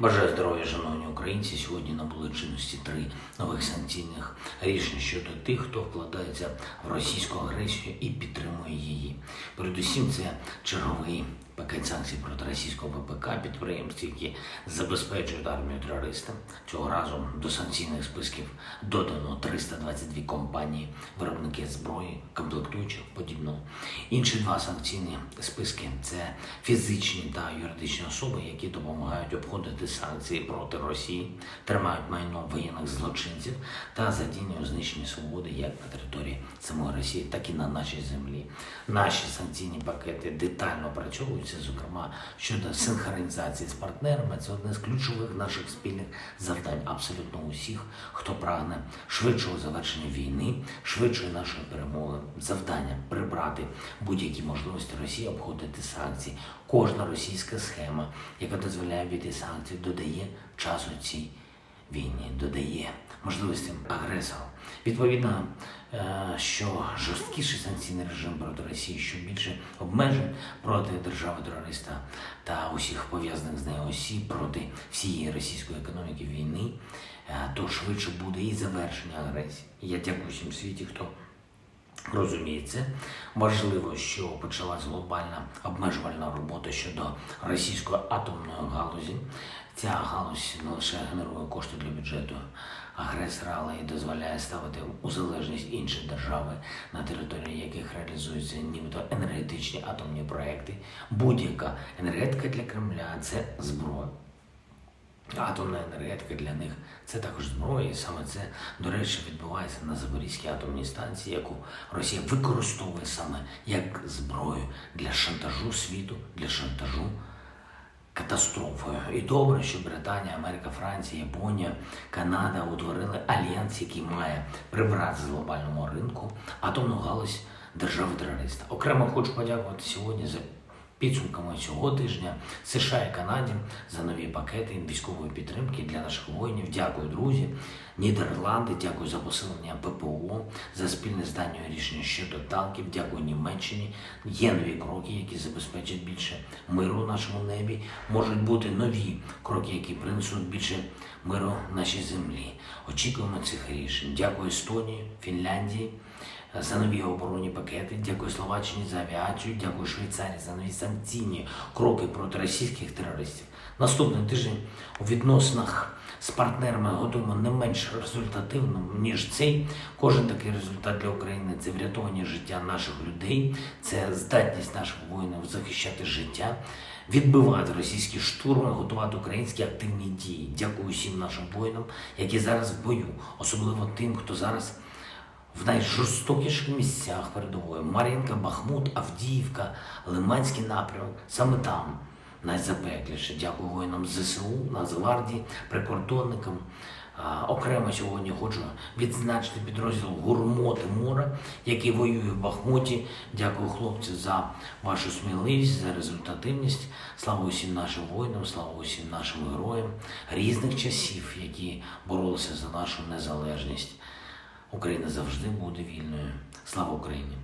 Бажаю здоров'я, шановні українці. Сьогодні набули чинності три нових санкційних рішень щодо тих, хто вкладається в російську агресію і підтримує її. Передусім, це черговий пакет санкцій проти російського ВПК підприємств, які забезпечують армію терористам. Цього разу до санкційних списків додано 322 компанії, виробники зброї, комплектуючих подібного. Інші два санкційні списки це фізичні та юридичні особи, які допомагають обходити санкції проти Росії, тримають майно воєнних злочинців та задіння у знищенні свободи як на території самої Росії, так і на нашій землі. Наші санкційні пакети детально опрацьовуються, зокрема щодо синхронізації з партнерами. Це одне з ключових наших спільних завдань абсолютно усіх, хто прагне швидшого завершення війни, швидшої нашої перемоги. Завдання прибрати будь-які можливості Росії обходити санкції. Кожна російська схема, яка дозволяє обійти санкції, додає часу цій війні, додає можливості агресору. Відповідно, е, що жорсткіший санкційний режим проти Росії, що більше обмежень проти держави-терориста та усіх пов'язаних з нею осіб проти всієї російської економіки війни, е, то швидше буде і завершення агресії. Я дякую всім світі, хто Розуміється, важливо, що почалась глобальна обмежувальна робота щодо російської атомної галузі. Ця галузь не лише генерує кошти для бюджету агресора, але й дозволяє ставити у залежність інші держави, на території яких реалізуються нібито енергетичні атомні проекти. Будь-яка енергетика для Кремля це зброя. Атомна енергетика для них це також зброя, і саме це, до речі, відбувається на Запорізькій атомній станції, яку Росія використовує саме як зброю для шантажу світу, для шантажу катастрофою. І добре, що Британія, Америка, Франція, Японія, Канада утворили альянс, який має прибрати з глобального ринку атомну галузь держави-терориста. Окремо хочу подякувати сьогодні за підсумками цього тижня США і Канаді за нові пакети військової підтримки для наших воїнів. Дякую, друзі. Нідерланди, дякую за посилення ППО, за спільне здання рішення щодо танків. Дякую Німеччині. Є нові кроки, які забезпечать більше миру в нашому небі. Можуть бути нові кроки, які принесуть більше миру нашій землі. Очікуємо цих рішень. Дякую Естонії, Фінляндії за нові оборонні пакети. Дякую Словаччині за авіацію. Дякую Швейцарії за нові санкційні кроки проти російських терористів. Наступний тиждень у відносинах з партнерами готуємо не менш результативним, ніж цей. Кожен такий результат для України це врятовані життя наших людей, це здатність наших воїнів захищати життя, відбивати російські штурми, готувати українські активні дії. Дякую всім нашим воїнам, які зараз в бою, особливо тим, хто зараз в найжорстокіших місцях передової Мар'їнка, Бахмут, Авдіївка, Лиманський напрямок, саме там найзапекліше. Дякую воїнам ЗСУ, Нацгвардії, прикордонникам. Окремо сьогодні хочу відзначити підрозділ Гурмоти Мора, який воює в Бахмуті. Дякую, хлопці, за вашу сміливість, за результативність. Слава усім нашим воїнам, слава усім нашим героям різних часів, які боролися за нашу незалежність. Україна завжди буде вільною. Слава Україні!